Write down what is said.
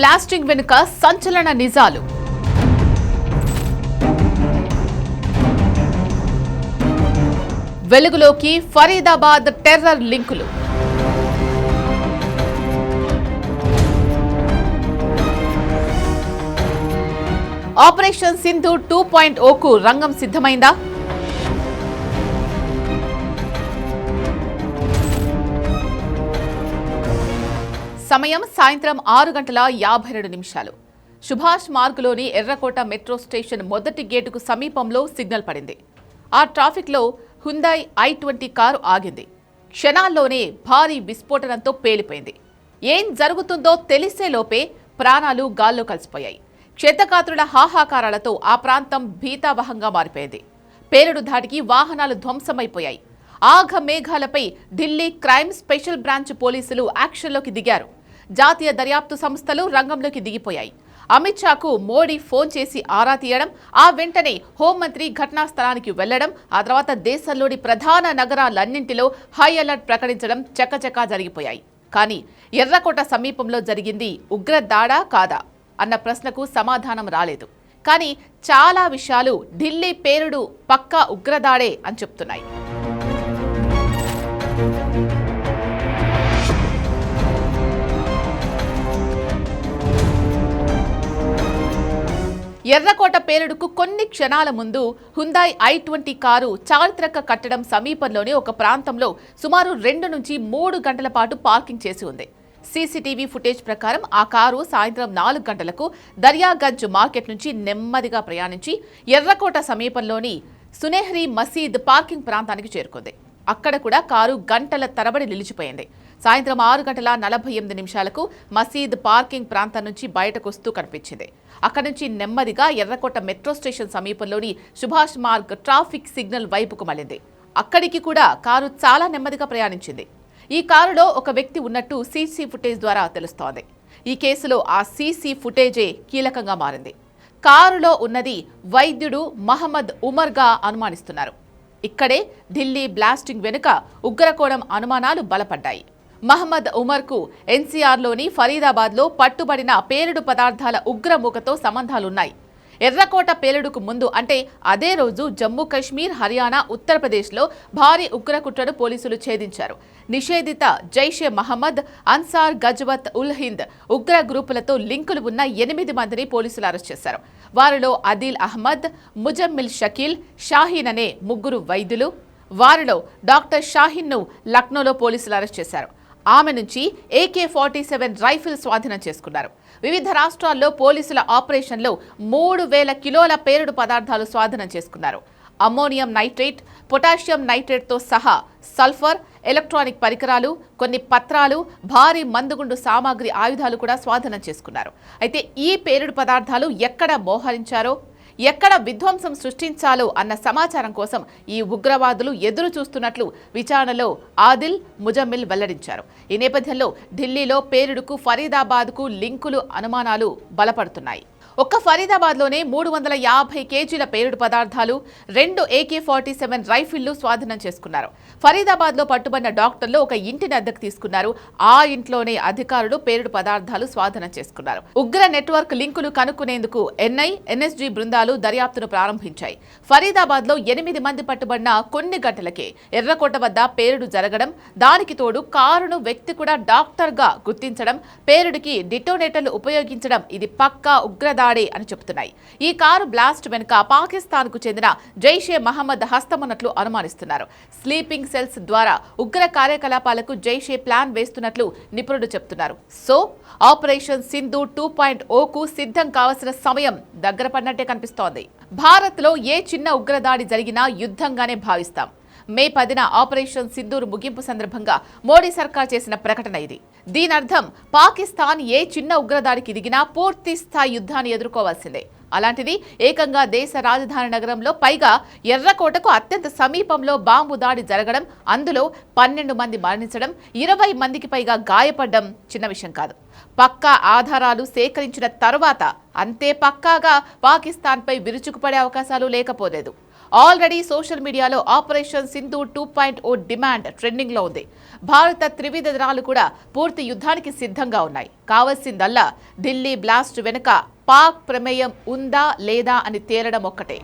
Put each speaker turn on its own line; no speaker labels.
Blasting వెనుక సంచలన నిజాలు. వెలుగులోకి ఫరీదాబాద్ టెర్రర్ లింకులు. ఆపరేషన్ సింధు టూ పాయింట్ ఓకు రంగం సిద్ధమైందా? సమయం సాయంత్రం ఆరు గంటల యాభై రెండు నిమిషాలు. సుభాష్ మార్గులోని ఎర్రకోట మెట్రో స్టేషన్ మొదటి గేటుకు సమీపంలో సిగ్నల్ పడింది. ఆ ట్రాఫిక్లో హుందాయ్ ఐ ట్వంటీ కారు ఆగింది. క్షణాల్లోనే భారీ విస్ఫోటనంతో పేలిపోయింది. ఏం జరుగుతుందో తెలిసే లోపే ప్రాణాలు గాల్లో కలిసిపోయాయి. క్షేతకాతుల హాహాకారాలతో ఆ ప్రాంతం భీతావహంగా మారిపోయింది. పేలుడు ధాటికి వాహనాలు ధ్వంసమైపోయాయి. ఆఘ మేఘాలపై ఢిల్లీ క్రైమ్ స్పెషల్ బ్రాంచ్ పోలీసులు యాక్షన్లోకి దిగారు. జాతీయ దర్యాప్తు సంస్థలు రంగంలోకి దిగిపోయాయి. అమిత్ షాకు మోడీ ఫోన్ చేసి ఆరా తీయడం ఆ వెంటనే హోంమంత్రి ఘటనా స్థలానికి వెళ్ళడం ఆ తర్వాత దేశంలోని ప్రధాన నగరాలన్నింటిలో హై అలర్ట్ ప్రకటించడం చకచకా జరిగిపోయాయి. కానీ ఎర్రకోట సమీపంలో జరిగింది ఉగ్ర దాడా కాదా అన్న ప్రశ్నకు సమాధానం రాలేదు. కానీ చాలా విషయాలు ఢిల్లీ పేరుడు పక్కా ఉగ్రదాడే అని చెప్తున్నాయి. ఎర్రకోట పేలుడుకు కొన్ని క్షణాల ముందు హుందాయ్ ఐ ట్వంటీ కారు చారిత్రక కట్టడం సమీపంలోని ఒక ప్రాంతంలో సుమారు రెండు నుంచి మూడు గంటల పాటు పార్కింగ్ చేసి ఉంది. సీసీటీవీ ఫుటేజ్ ప్రకారం ఆ కారు సాయంత్రం నాలుగు గంటలకు దర్యాగంజ్ మార్కెట్ నుంచి నెమ్మదిగా ప్రయాణించి ఎర్రకోట సమీపంలోని సునేహ్రీ మసీద్ పార్కింగ్ ప్రాంతానికి చేరుకుంది. అక్కడ కూడా కారు గంటల తరబడి నిలిచిపోయింది. సాయంత్రం ఆరు గంటల నలభై ఎనిమిది నిమిషాలకు మసీద్ పార్కింగ్ ప్రాంతం నుంచి బయటకు వస్తూ కనిపించింది. అక్కడి నుంచి నెమ్మదిగా ఎర్రకోట మెట్రో స్టేషన్ సమీపంలోని సుభాష్ మార్గ్ ట్రాఫిక్ సిగ్నల్ వైపుకు మళ్ళింది. అక్కడికి కూడా కారు చాలా నెమ్మదిగా ప్రయాణించింది. ఈ కారులో ఒక వ్యక్తి ఉన్నట్టు సీసీ ఫుటేజ్ ద్వారా తెలుస్తోంది. ఈ కేసులో ఆ సీసీ ఫుటేజే కీలకంగా మారింది. కారులో ఉన్నది వైద్యుడు మహమ్మద్ ఉమర్గా అనుమానిస్తున్నారు. ఇక్కడే ఢిల్లీ బ్లాస్టింగ్ వెనుక ఉగ్రకోణం అనుమానాలు బలపడ్డాయి. మహమ్మద్ ఉమర్కు ఎన్సీఆర్లోని ఫరీదాబాద్లో పట్టుబడిన పేలుడు పదార్థాల ఉగ్రముఖతో సంబంధాలున్నాయి. ఎర్రకోట పేలుడుకు ముందు అంటే అదే రోజు జమ్మూ కశ్మీర్ హర్యానా ఉత్తరప్రదేశ్లో భారీ ఉగ్రకుట్రను పోలీసులు ఛేదించారు. నిషేధిత జైషే మహమ్మద్ అన్సార్ గజ్వత్ ఉల్ హింద్ ఉగ్ర గ్రూపులతో లింకులు ఉన్న ఎనిమిది మందిని పోలీసులు అరెస్ట్ చేశారు. వారిలో అదిల్ అహ్మద్ ముజమ్మిల్ షకీల్ షాహీన్ అనే ముగ్గురు వైద్యులు. వారిలో డాక్టర్ షాహీన్ను లక్నోలో పోలీసులు అరెస్ట్ చేశారు. ఆమె నుంచి ఏకే ఫార్టీ సెవెన్ రైఫిల్ స్వాధీనం చేసుకున్నారు. వివిధ రాష్ట్రాల్లో పోలీసుల ఆపరేషన్లో మూడు వేల కిలోల పేరుడు పదార్థాలు స్వాధీనం చేసుకున్నారు. అమ్మోనియం నైట్రేట్ పొటాషియం నైట్రేట్తో సహా సల్ఫర్ ఎలక్ట్రానిక్ పరికరాలు కొన్ని పత్రాలు భారీ మందుగుండు సామాగ్రి ఆయుధాలు కూడా స్వాధీనం చేసుకున్నారు. అయితే ఈ పేలుడు పదార్థాలు ఎక్కడ మోహరించారో ఎక్కడ విధ్వంసం సృష్టించాలో అన్న సమాచారం కోసం ఈ ఉగ్రవాదులు ఎదురు చూస్తున్నట్లు విచారణలో ఆదిల్ ముజమ్మిల్ వెల్లడించారు. ఈ నేపథ్యంలో ఢిల్లీలో పేలుడుకు ఫరీదాబాద్కు లింకులు అనుమానాలు బలపడుతున్నాయి. ఒక్క ఫరీదాబాద్లోనే మూడు వందల యాభై కేజీల పేలుడు పదార్థాలు రెండు ఏకే ఫార్టీ సెవెన్ రైఫిళ్ళు స్వాధీనం చేసుకున్నారు. ఫరీదాబాద్లో పట్టుబడిన డాక్టర్లు ఒక ఇంటిని అద్దెకు తీసుకున్నారు. ఆ ఇంట్లోనే అధికారులు పేలుడు పదార్థాలు స్వాధీనం చేసుకున్నారు. ఉగ్ర నెట్వర్క్ లింకులు కనుక్కునేందుకు ఎన్ఐ ఎన్ఎస్జీ బృందాలు దర్యాప్తును ప్రారంభించాయి. ఫరీదాబాద్లో ఎనిమిది మంది పట్టుబడిన కొన్ని గంటలకే ఎర్రకోట వద్ద పేరుడు జరగడం దానికి తోడు కారును వ్యక్తి కూడా డాక్టర్గా గుర్తించడం పేరుడికి డిటోనేటర్లు ఉపయోగించడం ఇది పక్కా ఉగ్రదాడి అని చెబుతున్నాయి. ఈ కారు బ్లాస్ట్ వెనుక పాకిస్తాన్కు చెందిన జైషే మహమ్మద్ హస్తమున్నట్లు అనుమానిస్తున్నారు. స్లీపింగ్ సెల్స్ ద్వారా ఉగ్ర కార్యకలాపాలకు జైషే ప్లాన్ వేస్తున్నట్లు నిపుణులు చెబుతున్నారు. So operation Sindhu two point ఓకు సిద్ధం కావాల్సిన సమయం దగ్గర పడినట్టే కనిపిస్తోంది. భారత్లో ఏ చిన్న ఉగ్రదాడి జరిగినా యుద్ధంగానే భావిస్తాం. మే పదిన ఆపరేషన్ సింధూర్ ముగింపు సందర్భంగా మోడీ సర్కార్ చేసిన ప్రకటన ఇది. దీని అర్థం పాకిస్తాన్ ఏ చిన్న ఉగ్రదాడికి దిగినా పూర్తి స్థాయి యుద్ధాన్ని ఎదుర్కోవాల్సిందే. అలాంటిది ఏకంగా దేశ రాజధాని నగరంలో పైగా ఎర్రకోటకు అత్యంత సమీపంలో బాంబు దాడి జరగడం అందులో పన్నెండు మంది మరణించడం ఇరవై మందికి పైగా గాయపడడం చిన్న విషయం కాదు. పక్కా ఆధారాలు సేకరించిన తరువాత అంతే పక్కాగా పాకిస్తాన్పై విరుచుకుపడే అవకాశాలు లేకపోలేదు. ఆల్రెడీ సోషల్ మీడియాలో operation Sindhu two point O demand ట్రెండింగ్లో ఉంది. భారత త్రివిధ దళాలు కూడా పూర్తి యుద్ధానికి సిద్ధంగా ఉన్నాయి. కావాల్సిందల్లా ఢిల్లీ బ్లాస్ట్ వెనుక పాక్ ప్రమేయం ఉందా లేదా అని తేలడం ఒక్కటే.